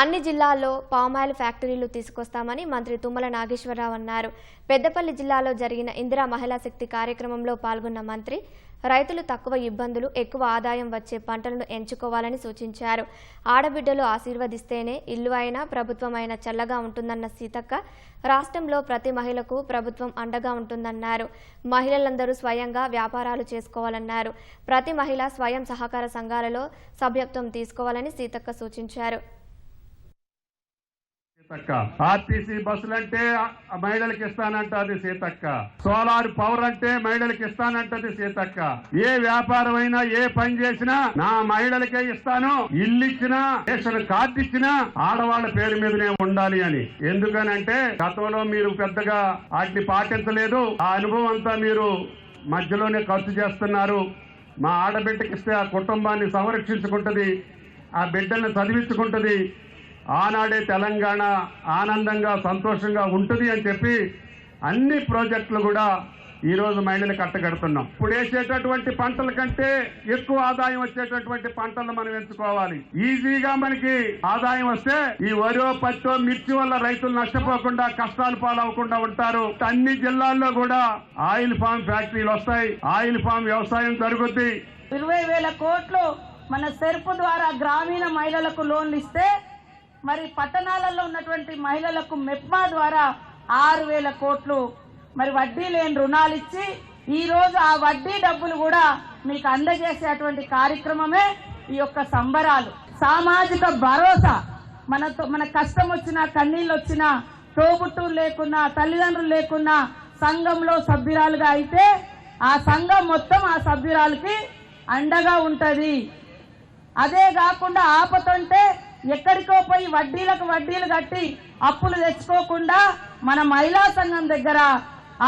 అన్ని జిల్లాల్లో పామాయిల్ ఫ్యాక్టరీలు తీసుకొస్తామని మంత్రి తుమ్మల నాగేశ్వరరావు అన్నారు. పెద్దపల్లి జిల్లాలో జరిగిన ఇందిరా మహిళా శక్తి కార్యక్రమంలో పాల్గొన్న మంత్రి రైతులు తక్కువ ఇబ్బందులు ఎక్కువ ఆదాయం వచ్చే పంటలను ఎంచుకోవాలని సూచించారు. ఆడబిడ్డలు ఆశీర్వదిస్తేనే ఇల్లు అయినా ప్రభుత్వం అయినా చల్లగా ఉంటుందన్న సీతక్క రాష్ట్రంలో ప్రతి మహిళకు ప్రభుత్వం అండగా ఉంటుందన్నారు. మహిళలందరూ స్వయంగా వ్యాపారాలు చేసుకోవాలన్నారు. ప్రతి మహిళ స్వయం సహకార సంఘాలలో సభ్యత్వం తీసుకోవాలని సీతక్క సూచించారు. సీతక్క. ఆర్టీసీ బస్సులు అంటే మహిళలకు ఇస్తానంటది సీతక్క. సోలార్ పవర్ అంటే మహిళలకు ఇస్తానంటది సీతక్క. ఏ వ్యాపారం అయినా ఏ పని చేసినా నా మహిళలకే ఇస్తాను. ఇల్లు ఇచ్చినా రేషన్ కార్డు ఇచ్చినా ఆడవాళ్ళ పేరు మీదనే ఉండాలి అని. ఎందుకనంటే గతంలో మీరు పెద్దగా వాటిని పాటించలేదు. ఆ అనుభవం అంతా మీరు మధ్యలోనే ఖర్చు చేస్తున్నారు. మా ఆడబిడ్డకి ఇస్తే ఆ కుటుంబాన్ని సంరక్షించుకుంటది. ఆ బిడ్డలను చదివించుకుంటది. ఆనాడే తెలంగాణ ఆనందంగా సంతోషంగా ఉంటుంది అని చెప్పి అన్ని ప్రాజెక్టులు కూడా ఈరోజు మహిళలు కట్టగడుతున్నాం. ఇప్పుడు వేసేటటువంటి పంటల కంటే ఎక్కువ ఆదాయం వచ్చేటటువంటి పంటలు మనం ఎంచుకోవాలి. ఈజీగా మనకి ఆదాయం వస్తే ఈ వరో పచ్చో మిర్చి వల్ల రైతులు నష్టపోకుండా కష్టాలు పాలవకుండా ఉంటారు. అన్ని జిల్లాల్లో కూడా ఆయిల్ ఫామ్ ఫ్యాక్టరీలు వస్తాయి. ఆయిల్ ఫామ్ వ్యవసాయం జరుగుద్ది. ఇరవై వేల కోట్లు మన సెర్పు ద్వారా గ్రామీణ మహిళలకు లోన్లు ఇస్తే మరి పట్టణాలలో ఉన్నటువంటి మహిళలకు మెప్మా ద్వారా ఆరు వేల కోట్లు మరి వడ్డీ లేని రుణాలు ఇచ్చి ఈ రోజు ఆ వడ్డీ డబ్బులు కూడా మీకు అందజేసేటువంటి కార్యక్రమమే ఈ యొక్క సంబరాలు. సామాజిక భరోసా మనతో మన కష్టం వచ్చినా కన్నీళ్ళు వచ్చినా తోబుట్టులు లేకున్నా తల్లిదండ్రులు లేకున్నా సంఘంలో సభ్యురాలుగా అయితే ఆ సంఘం మొత్తం ఆ సభ్యురాలకి అండగా ఉంటది. అదే కాకుండా ఆపతుంటే ఎక్కడికో పోయి వడ్డీలకు వడ్డీలు కట్టి అప్పులు తెచ్చుకోకుండా మన మహిళా సంఘం దగ్గర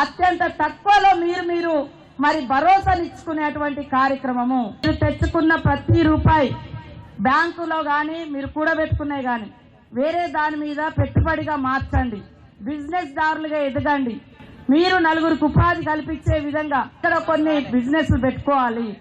అత్యంత తక్కువలో మీరు మీరు మరి భరోసానిచ్చుకునేటువంటి కార్యక్రమము. మీరు తెచ్చుకున్న ప్రతి రూపాయి బ్యాంకులో గాని మీరు కూడబెట్టుకునే గాని వేరే దాని మీద పెట్టుబడిగా మార్చండి. బిజినెస్ దారులుగా ఎదగండి. మీరు నలుగురికి ఉపాధి కల్పించే విధంగా ఇక్కడ కొన్ని బిజినెస్ పెట్టుకోవాలి.